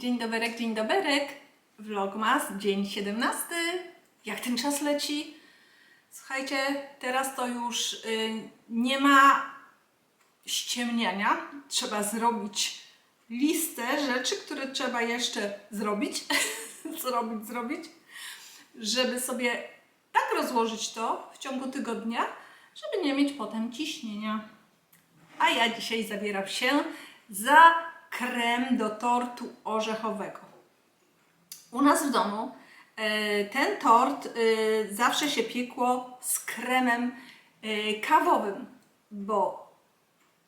Dzień doberek, dzień doberek. Vlogmas, dzień 17. Jak ten czas leci? Słuchajcie, teraz to już y, nie ma ściemniania. Trzeba zrobić listę rzeczy, które trzeba jeszcze zrobić. zrobić, zrobić. Żeby sobie tak rozłożyć to w ciągu tygodnia, żeby nie mieć potem ciśnienia. A ja dzisiaj zabieram się za krem do tortu orzechowego. U nas w domu e, ten tort e, zawsze się piekło z kremem e, kawowym, bo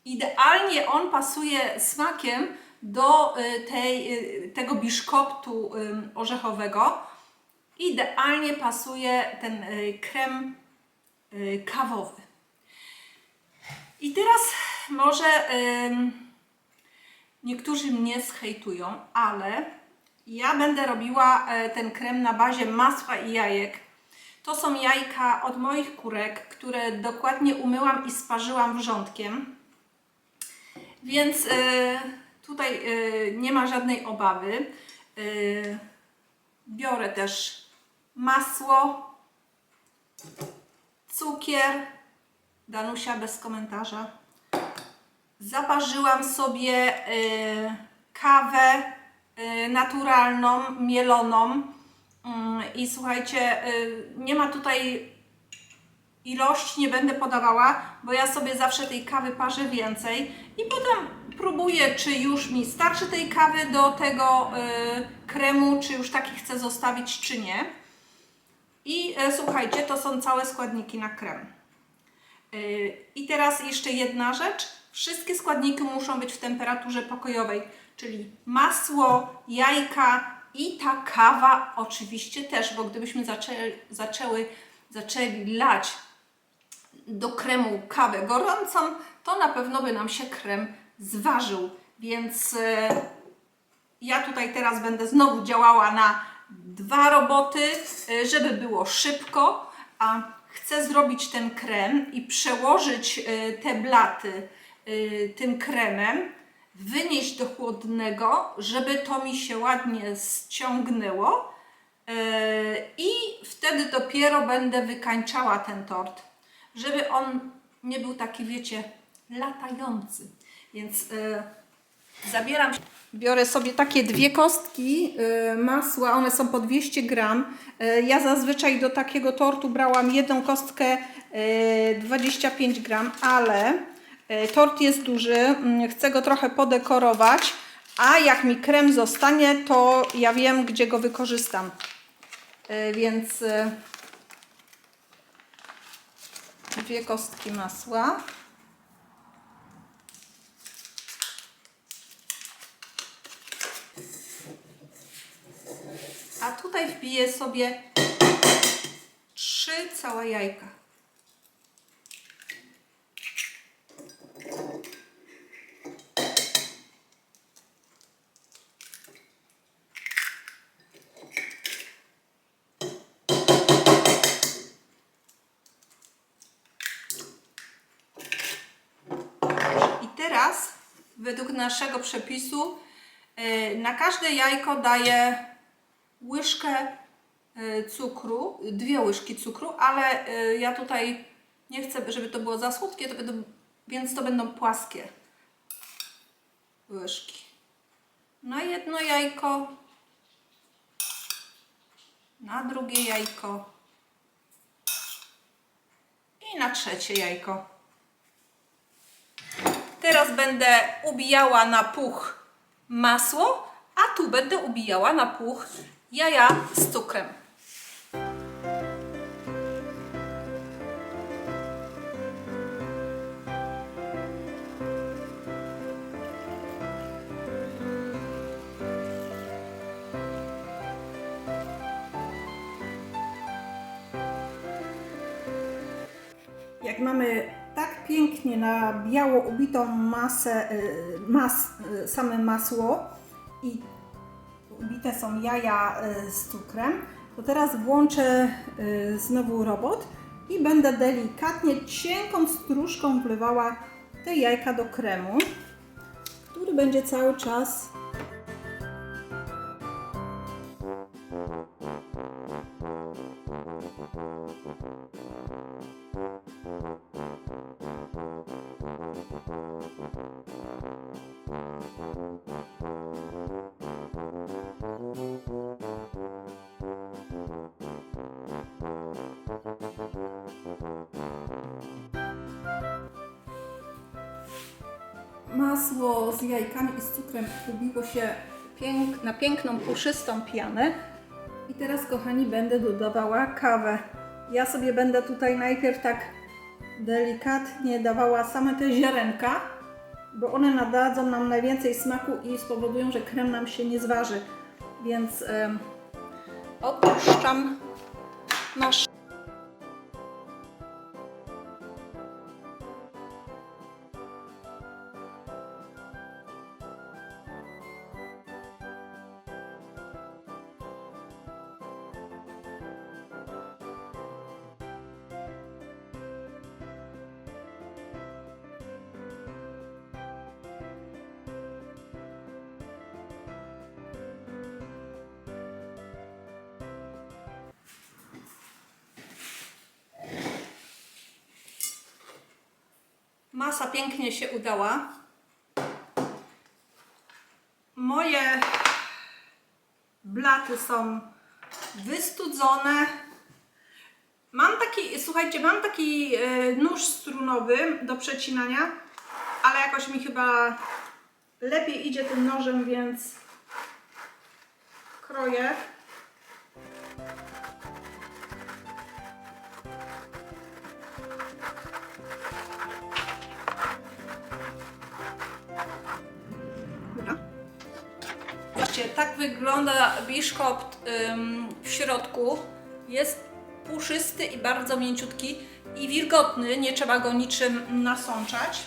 idealnie on pasuje smakiem do tej, tego biszkoptu orzechowego. Idealnie pasuje ten krem kawowy. I teraz może niektórzy mnie zhejtują, ale ja będę robiła e, ten krem na bazie masła i jajek. To są jajka od moich kurek, które dokładnie umyłam i sparzyłam wrzątkiem. Więc e, tutaj e, nie ma żadnej obawy. Biorę też masło, cukier, Danusia bez komentarza. Zaparzyłam sobie y, kawę y, naturalną, mieloną. Mm, I słuchajcie, y, nie ma tutaj ilości, nie będę podawała, bo ja sobie zawsze tej kawy parzę więcej. I potem próbuję, czy już mi starczy tej kawy do tego kremu, czy już taki chcę zostawić, czy nie. I y, słuchajcie, to są całe składniki na krem. I teraz jeszcze jedna rzecz. Wszystkie składniki muszą być w temperaturze pokojowej, czyli masło, jajka i ta kawa oczywiście też, bo gdybyśmy zaczęli, zaczęły, zaczęli lać do kremu kawę gorącą, to na pewno by nam się krem zważył. Więc e, ja tutaj teraz będę znowu działała na dwa roboty, y, żeby było szybko, a chcę zrobić ten krem i przełożyć y, te blaty tym kremem, wynieść do chłodnego, żeby to mi się ładnie ściągnęło y, i wtedy dopiero będę wykańczała ten tort, żeby on nie był taki, wiecie, latający. Więc y, Zabieram, biorę sobie takie dwie kostki y, masła, one są po 200 gram. Y, ja zazwyczaj do takiego tortu brałam jedną kostkę y, 25 gram, ale y, tort jest duży, mm, chcę go trochę podekorować, a jak mi krem zostanie, to ja wiem, gdzie go wykorzystam. Y, więc y, dwie kostki masła. A tutaj wbiję sobie trzy całe jajka. I teraz, według naszego przepisu, yy, na każde jajko daję łyżkę y, cukru, dwie łyżki cukru, ale y, ja tutaj nie chcę, żeby to było za słodkie, to więc to będą płaskie łyżki. Na jedno jajko, na drugie jajko i na trzecie jajko. Teraz będę ubijała na puch masło, a tu będę ubijała na puch jaja z cukrem. jak mamy tak pięknie na biało ubitą masę, y, mas, y, same masło i ubite są jaja y, z cukrem, to teraz włączę znowu robot i będę delikatnie, cienką stróżką wlewała te jajka do kremu, który będzie cały czas Masło z jajkami i z cukrem ubiło się pięk na piękną, puszystą pianę. I teraz, kochani, będę dodawała kawę. Ja sobie będę tutaj najpierw tak delikatnie dawała same te ziarenka, bo one nadadzą nam najwięcej smaku i spowodują, że krem nam się nie zważy. Więc opuszczam nasz Masa pięknie się udała. Moje blaty są wystudzone. Mam taki, słuchajcie, mam taki e, nóż strunowy do przecinania, ale jakoś mi chyba lepiej idzie tym nożem, więc kroję. Zobaczcie, tak wygląda biszkopt ym, w środku. Jest puszysty i bardzo mięciutki i wilgotny, nie trzeba go niczym nasączać.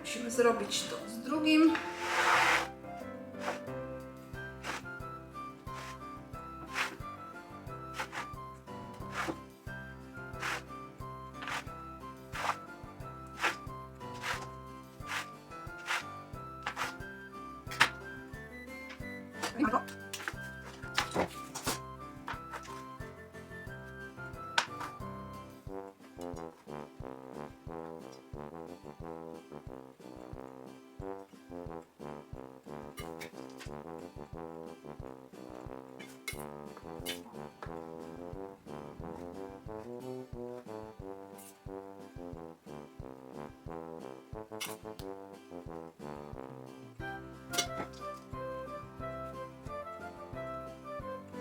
Musimy zrobić to z drugim.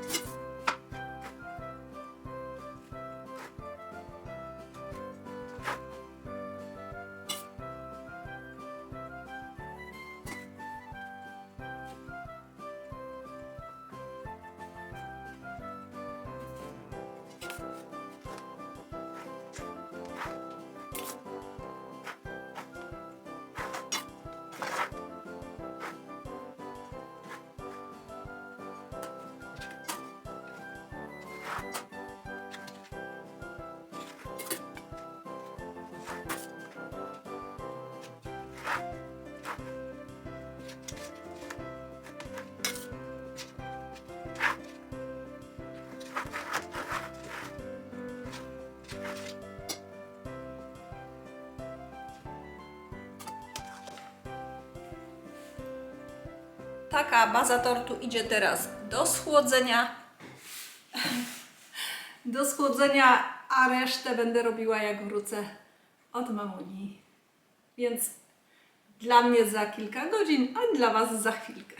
you Taka baza tortu idzie teraz do schłodzenia. Do schłodzenia, a resztę będę robiła jak wrócę od mamuni. Więc dla mnie za kilka godzin, a dla Was za chwilkę.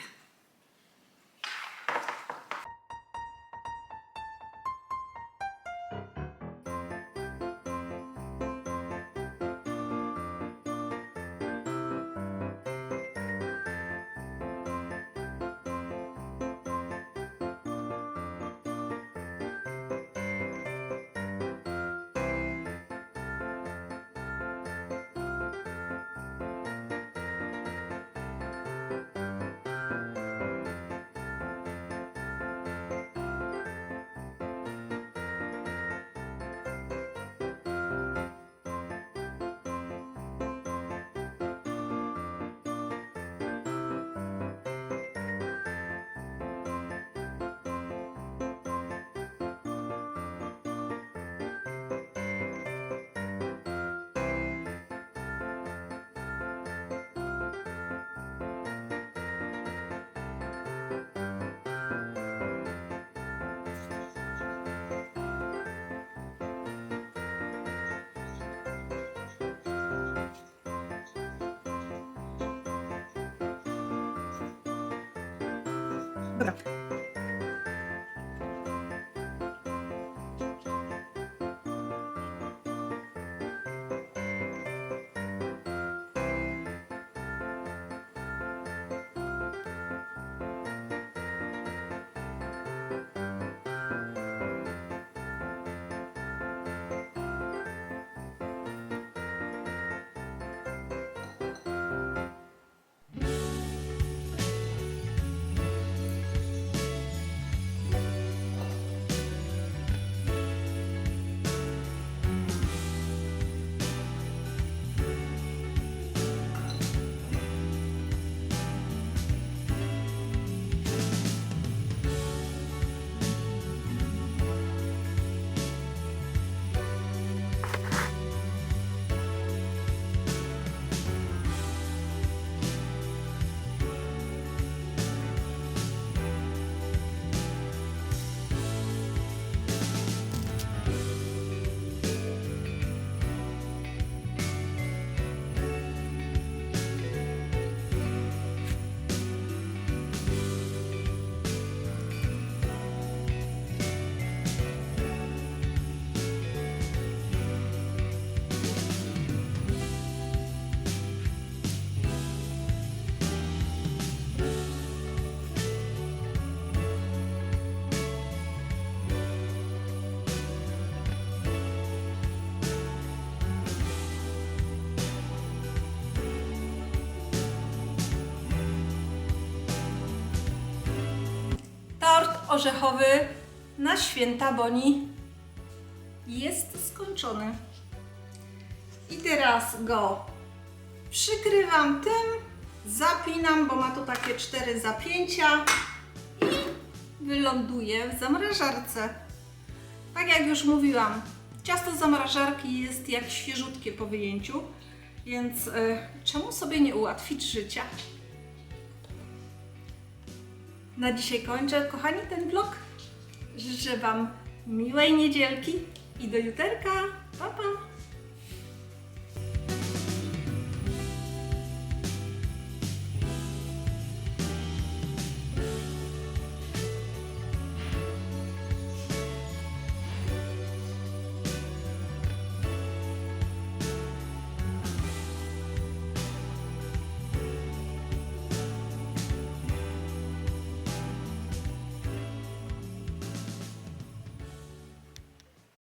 Dobra. Tort orzechowy na święta Boni jest skończony. I teraz go przykrywam tym, zapinam, bo ma to takie cztery zapięcia i wyląduje w zamrażarce. Tak jak już mówiłam, ciasto z zamrażarki jest jak świeżutkie po wyjęciu, więc y, czemu sobie nie ułatwić życia? Na dzisiaj kończę, kochani, ten vlog. Życzę Wam miłej niedzielki i do juterka. Pa, pa!